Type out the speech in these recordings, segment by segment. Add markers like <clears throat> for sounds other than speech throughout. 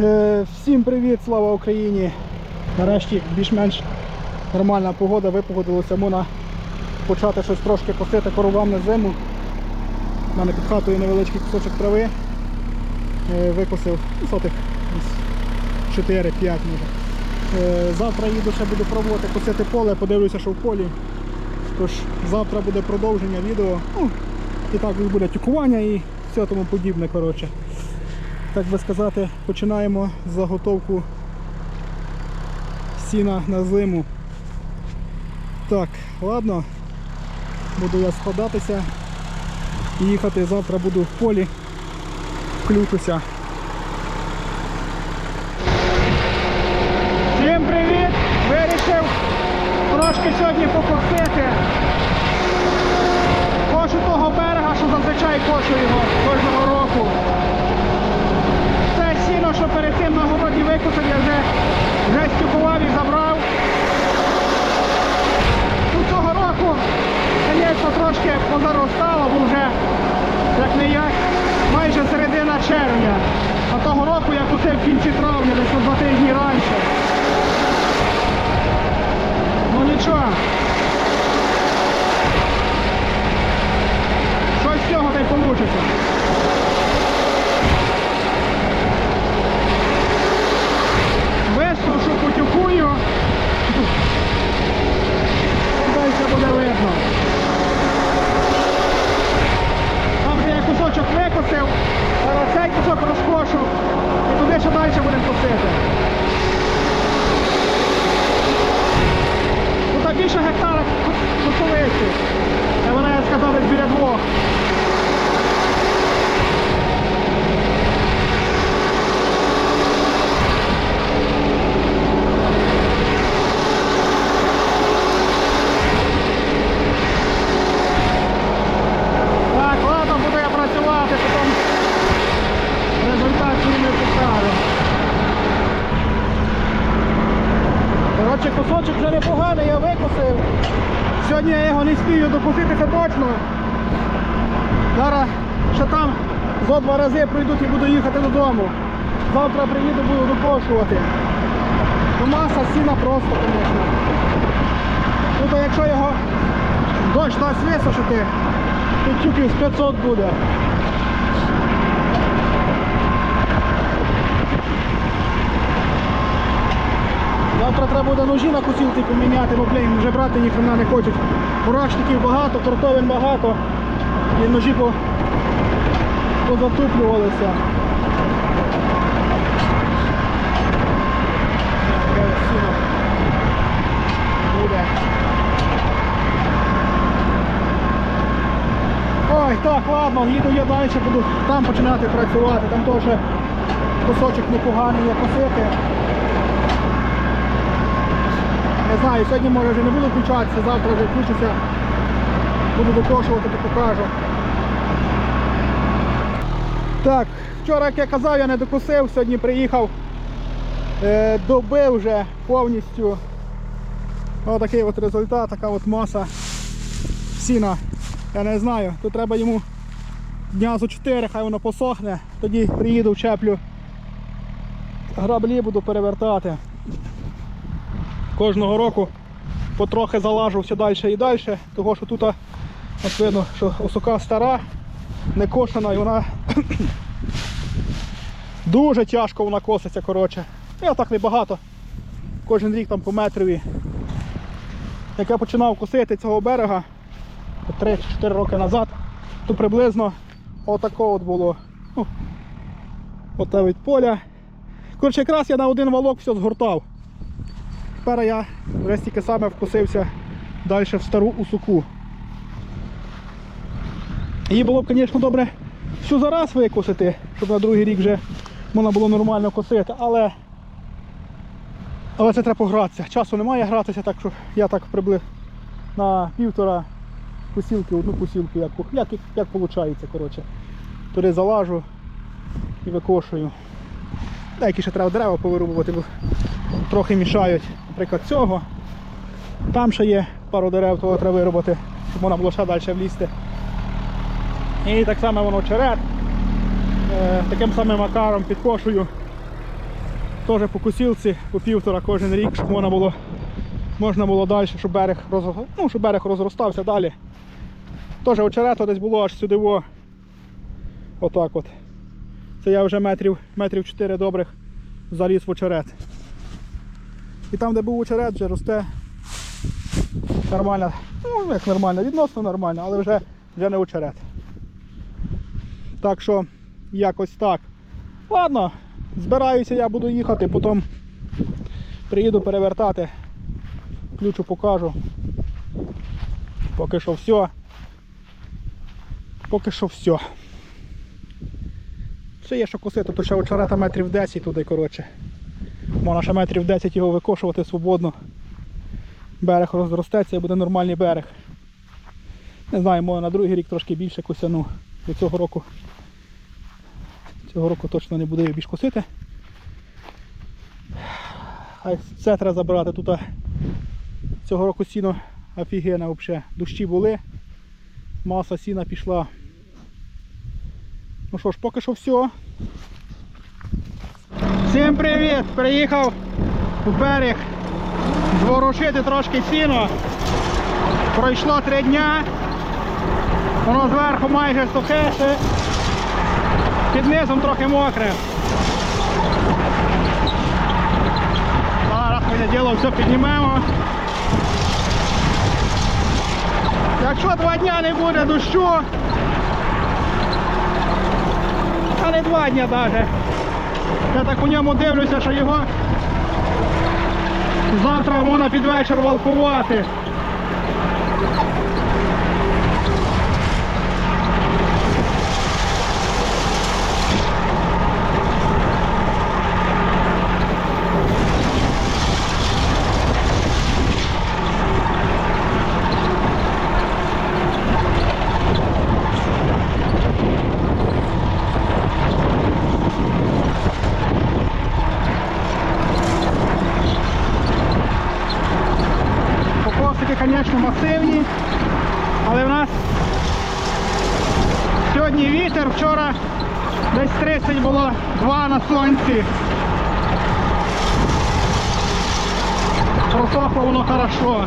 Е, Всім привіт, слава Україні! Нарешті більш-менш нормальна погода, випогодилося, можна почати щось трошки косити коровам на зиму. У мене під хатою невеличкий кусочок трави. Е, Викосив ну, сотих 4-5 може. Е, Завтра їду ще буду пробувати косити поле, подивлюся, що в полі. Тож завтра буде продовження відео. Ну, і так буде тюкування і все тому подібне. коротше так би сказати, починаємо заготовку сіна на зиму. Так, ладно, буду я складатися, і їхати, завтра буду в полі, включуся. Всім привіт! Вирішив трошки сьогодні покосити. Кошу того берега, що зазвичай кошу його кожного року. Що перед тим на городі викосив, я вже, вже стюкував і забрав. Ну, цього року, звісно, трошки позаростало, бо вже як не як майже середина червня. А того року я кусив в кінці травня, десь два тижні раніше. Ну нічого. Щось з цього та й вийде. Висушу, потюкую. Далі буде видно. Там вже я кусочок викосив, зараз цей кусок розкошу і туди ще далі будемо косити. Тут більше гектара косовиці. Я вона, я сказав, десь біля двох. Так, ладно, буду я працювати, потім результат не покажу. Коротше, кусочок вже непоганий, я викосив. Сьогодні я його не спію докуситися точно. Зараз ще там зо два рази пройдуть і буду їхати додому. Завтра приїду, буду докошувати. Ну маса сіна просто, звісно. Ну то якщо його дощ дасть висушити, то тюків з 500 буде. Завтра треба буде ножі на кусілці поміняти, бо блін, вже брати ніхрена не хочуть. Мурашників багато, тортовин багато. І ножі по... позатуплювалися. Ой, так, ладно, їду я далі, буду там починати працювати, там теж кусочок непоганий є косити. Не знаю, сьогодні може вже не буду включатися, завтра вже включуся. Буду докошувати, то покажу. Так, вчора, як я казав, я не докусив, сьогодні приїхав, е, добив вже повністю. Такий от результат, така от маса сіна. Я не знаю, тут треба йому дня зо 4, хай воно посохне, тоді приїду, вчеплю. Граблі буду перевертати кожного року потрохи залажу все далі і далі, того що тут от видно, що осока стара, не кошена і вона <coughs> дуже тяжко вона коситься. коротше. Я так небагато. Кожен рік там по метрові. Як я починав косити цього берега 3-4 роки назад, то приблизно отако от було. Ну, від поля. Коротше, якраз я на один валок все згортав. Тепер я вже стільки саме вкусився далі в стару усуку. Її було б, звісно, добре всю зараз викосити, щоб на другий рік вже можна було нормально косити, але але це треба погратися. Часу немає гратися, так що я так приблизно на півтора косілки, одну косілку, як, як, як виходить, коротше. Туди залажу і викошую. Деякі ще треба дерева повирубувати, бо трохи мішають, наприклад, цього. Там ще є пару дерев, того треба виробити, щоб можна було ще далі влізти. І так само воно черед. Е, таким самим макаром підкошую Теж по косілці, по півтора кожен рік, щоб можна було, можна було далі, щоб берег, роз, ну, щоб берег розростався далі. Теж очерето десь було аж сюди. Во. Отак от. Це я вже метрів, метрів 4 добрих заліз в очерет. І там, де був очерет, вже росте нормально. Ну, як нормально, відносно нормально, але вже, вже не очерет. Так що якось так. Ладно, збираюся, я буду їхати, потім приїду перевертати. Ключу покажу. Поки що все. Поки що все. Ще є що косити, то ще очерета метрів 10 туди, коротше. Можна ще метрів 10 його викошувати свободно. Берег розростеться і буде нормальний берег. Не знаю, може на другий рік трошки більше косяну. До цього року. Цього року точно не буду їх більш косити. А це треба забирати. Тут цього року сіно офігенне взагалі. Дощі були, маса сіна пішла. Ну що ж, поки що все. Всім привіт! Приїхав в берег зворушити трошки сіно. Пройшло три дня. Воно зверху майже сухе, під низом трохи мокре. Зараз ми діло все піднімемо. Якщо два дня не буде дощу, а не два дня навіть. Я так у ньому дивлюся, що його завтра можна під вечір валкувати. Покосики, звісно, масивні, але в нас сьогодні вітер, вчора десь 30 було 2 на сонці. Просохло воно хорошо.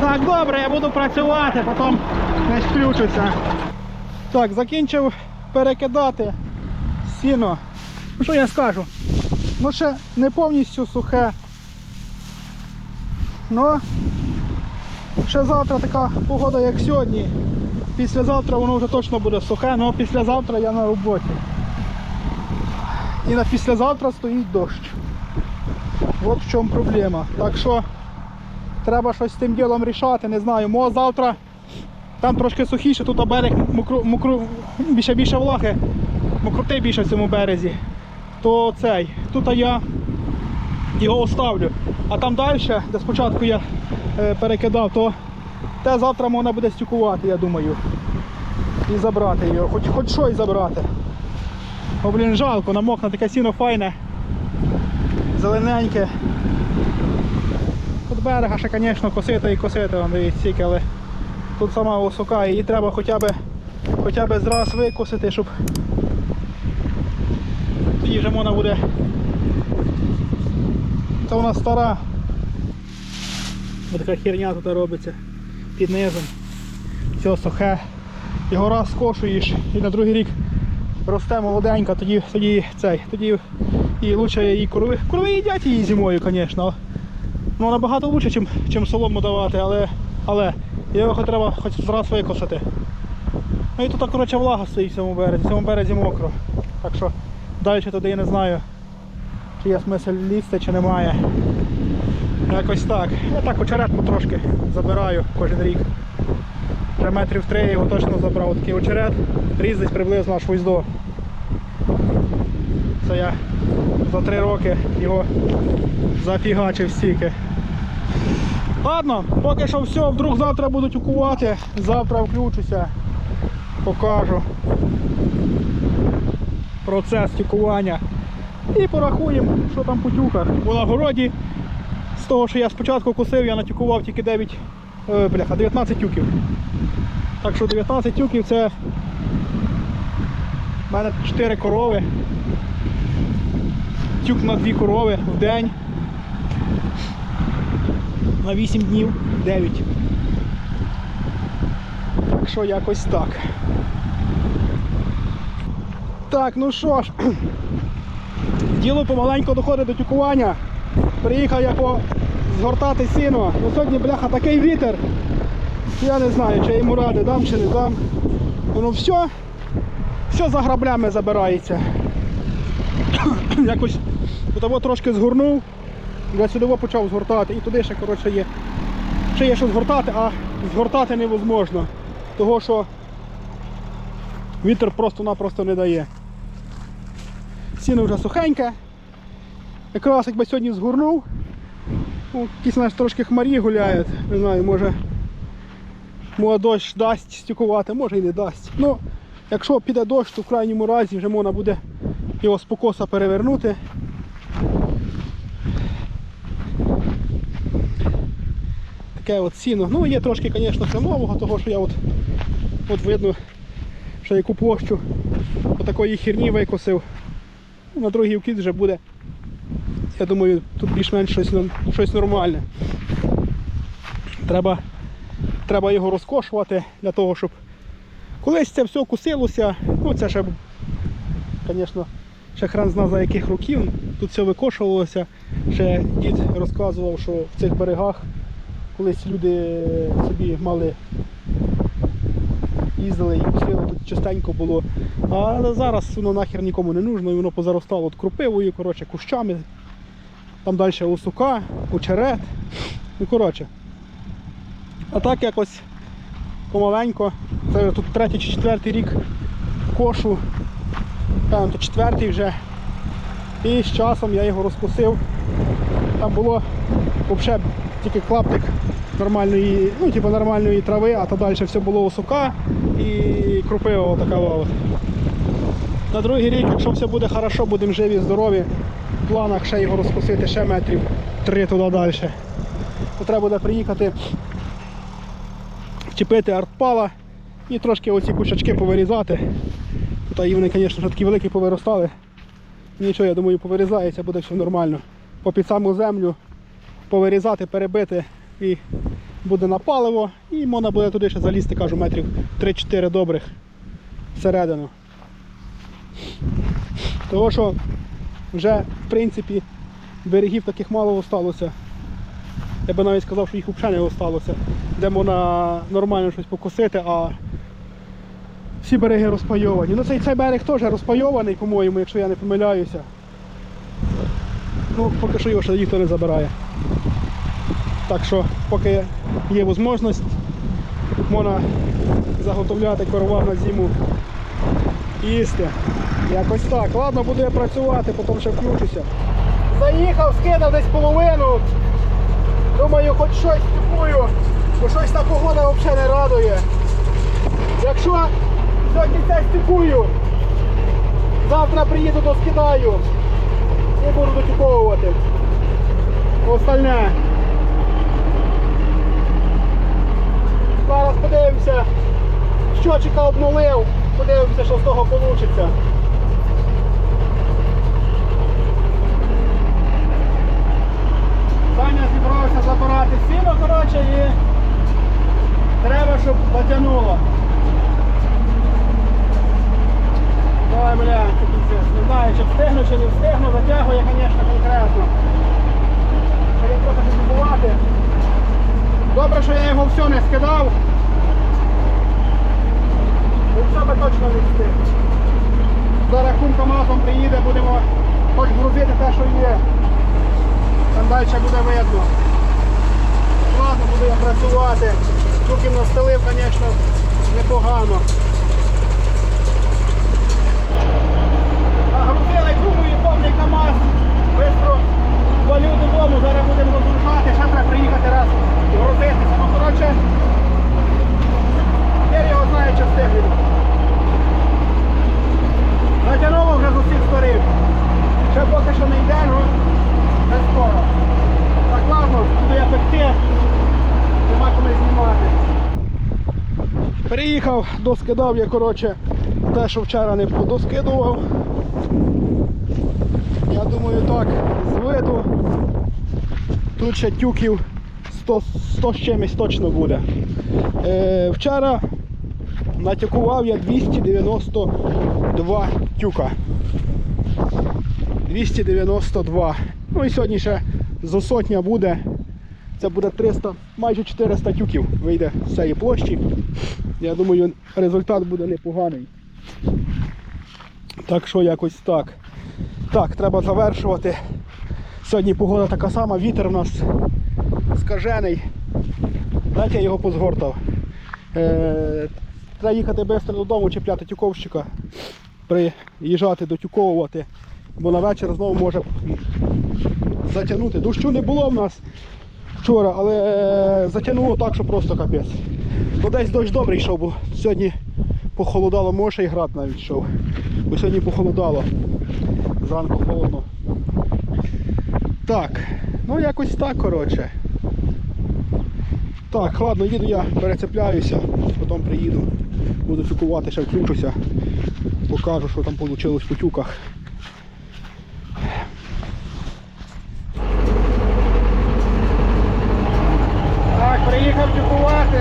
Так, добре, я буду працювати, потім не включуся. Так, закінчив перекидати сіно. Ну що я скажу? Ну ще не повністю сухе. Ну ще завтра така погода, як сьогодні. Післязавтра воно вже точно буде сухе, але післязавтра я на роботі. І на післязавтра стоїть дощ. От в чому проблема. Так що треба щось з тим ділом рішати, не знаю. Може завтра там трошки сухіше, тут берег мокру, мокру, більше більше влаги, мокроти більше в цьому березі то цей, тут я його оставлю. А там далі, де спочатку я е, перекидав, то те завтра можна буде стюкувати, я думаю. І забрати його, хоч, хоч щось забрати. О, блін, жалко, намокне таке сіно файне, зелененьке. Тут берега ще, звісно, косити і косити, дивіться, стільки, але тут сама висока, її треба хоча б, хоча б зраз викосити, щоб тоді вже можна буде. Це нас стара. Ось херня тут робиться під низом. Все сухе. Його раз скошуєш і на другий рік росте молоденька, тоді тоді цей, тоді і лучше її корови. Корови їдять її зимою, звісно. Ну набагато краще, чим, чим солому давати, але, але його треба хоч зразу викосити. Ну і тут коротше влага стоїть в цьому березі, в цьому березі мокро. Так що Далі туди я не знаю, чи є смисл лізти, чи немає. Якось так. Я так очерет потрошки забираю кожен рік. Вже метрів три його точно забрав. Такий очерет, різ десь приблизно аж ось до. Це я за три роки його зафігачив стільки. Ладно, поки що все, вдруг завтра будуть укувати, завтра включуся, покажу процес тікування. І порахуємо, що там по тюках. У нагороді, з того, що я спочатку косив, я натюкував тільки 9, е, бляха, 19 тюків. Так що 19 тюків це в мене 4 корови. Тюк на 2 корови в день. На 8 днів 9. Так що якось так. Так, ну що ж, діло помаленьку доходить до тюкування. Приїхав я по згортати сіно. Ну сьогодні, бляха, такий вітер. Я не знаю, чи я йому ради дам чи не дам. Воно все, все за граблями забирається. <coughs> Якось того трошки згорнув, я сюди почав згортати і туди ще коротше, є. Ще є що згортати, а згортати невозможно. Того що вітер просто-напросто не дає. Сіно вже сухеньке. Якраз якби сьогодні згорнув, ну, якісь знаєш, трошки хмарі гуляють, не знаю, може, може дощ дасть стікувати, може і не дасть. Ну, якщо піде дощ, то в крайньому разі вже можна буде його з покоса перевернути. Таке от сіно. Ну є трошки, звісно, нового, того що я от, от видно, що яку площу отакої херні викосив. На другий вкид вже буде. Я думаю, тут більш-менш щось, щось нормальне. Треба, треба його розкошувати для того, щоб колись це все кусилося. Ну це ще, звісно, ще хрен зна за яких років. Тут все викошувалося. Ще дід розказував, що в цих берегах колись люди собі мали їздили і кусили, тут частенько було. А зараз воно нахер нікому не нужно, і воно позаростало от крупивою, коротше, кущами. Там далі осука, очерет. Ну, коротше. А так якось помаленько. Це вже тут третій чи четвертий рік кошу. Певно, то четвертий вже. І з часом я його розкусив. Там було взагалі тільки клаптик нормальної, ну, типу нормальної трави, а то далі все було осука і крупива от. На другий рік, якщо все буде хорошо, будемо живі, здорові, в планах ще його розкусити ще метрів три туди далі. То треба буде приїхати, вчепити артпала і трошки оці кучачки повирізати. Та і вони, звісно, такі великі повиростали. Нічого, я думаю, повирізається, буде все нормально. По під саму землю повирізати, перебити і буде на паливо. І можна буде туди ще залізти, кажу, метрів 3-4 добрих всередину. Того що вже в принципі берегів таких мало осталося. Я би навіть сказав, що їх взагалі не осталося. Де можна нормально щось покосити, а всі береги розпайовані. Ну цей, цей берег теж розпайований, по-моєму, якщо я не помиляюся. Ну, поки що його ще ніхто не забирає. Так що, поки є можливість, можна заготовляти коровам на зиму їсти. Якось так. Ладно, буду я працювати, потім ще включуся. Заїхав, скинув десь половину. Думаю, хоч щось купую, бо щось та погода взагалі не радує. Якщо сьогодні це стикую, завтра приїду доскидаю і буду дотюковувати. Остальне. Зараз подивимося, щочика обнулив, подивимося, що з того вийде. Саня зібрався забирати сіно, коротше, і треба, щоб потягнуло. Давай, бля. Не знаю, чи встигну, чи не встигну, затягує, звісно, конкретно. Щоб трохи забувати. Добре, що я його все не скидав. Бо все би точно не встиг. Зараз кумкомазом приїде, будемо хоч грузити те, що є. Там далі буде видно. Ладно, буду я працювати. Чуків настелив, звісно, непогано. Нагрузили гуму і повний КАМАЗ. Бистро валю додому, зараз будемо розгружати, ще треба приїхати раз грузитися. Ну, коротше, я його знаю, чи встигли. Натягнуло вже з усіх сторін. Ще поки що не йде, ну не скоро. Так ладно, буду я пекти. Нема коли знімати. Приїхав, доскидав я, коротше, те, що вчора не доскидував. Я думаю, так, з виду. Тут ще тюків 100, 100 з чимось точно буде. Е, вчора натякував я 292 тюка. 292. Ну і сьогодні ще зо сотня буде. Це буде 300, майже 400 тюків вийде з цієї площі. Я думаю, результат буде непоганий. Так що якось так. Так, треба завершувати. Сьогодні погода така сама, вітер у нас скажений. Знаєте, я його позгортав. Е, треба їхати швидко додому, чіпляти тюковщика, приїжджати дотюковувати, бо на вечір знову може затягнути. Дощу не було в нас вчора, але е, затягнуло так, що просто капець. Ну десь дощ добрий йшов, бо сьогодні похолодало, може і град навіть йшов. Бо сьогодні похолодало. Зранку холодно. Так, ну якось так, коротше. Так, ладно, їду я перецепляюся, потім приїду. Буду тюкувати, ще включуся. Покажу, що там вийшло по тюках. Так, приїхав тюкувати.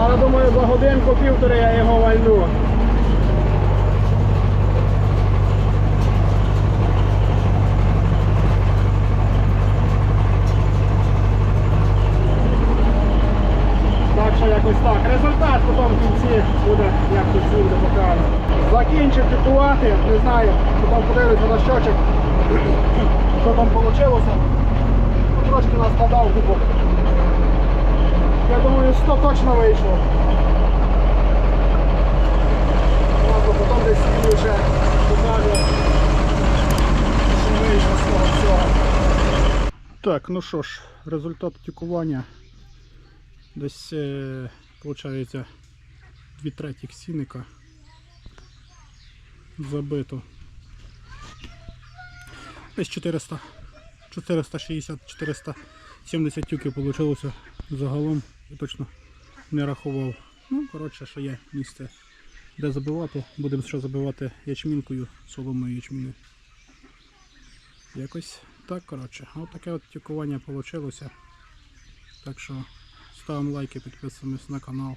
Але думаю, за годинку півтори я його вальну. Так що якось так. Результат потім в кінці буде, як кінці буде показано. Закінчив тикувати, не знаю, потім подивлюся на щочок, <clears throat> що там вийшло. Ну, Трошки наскладав губок. Я думаю, 100 точно вийшло. Ладно, потім десь їду вже покажу, що вийшло з того всього. Так, ну що ж, результат тікування. Десь, е, виходить, дві треті сіника забито. Десь 400, 460-470 тюків вийшло загалом. Я точно не рахував. Ну, коротше, що є місце, де забивати. Будемо що забивати ячмінкою, соломою ячміною. Якось так, коротше. Ось таке от тюкування вийшло. Так що ставимо лайки, підписуємось на канал.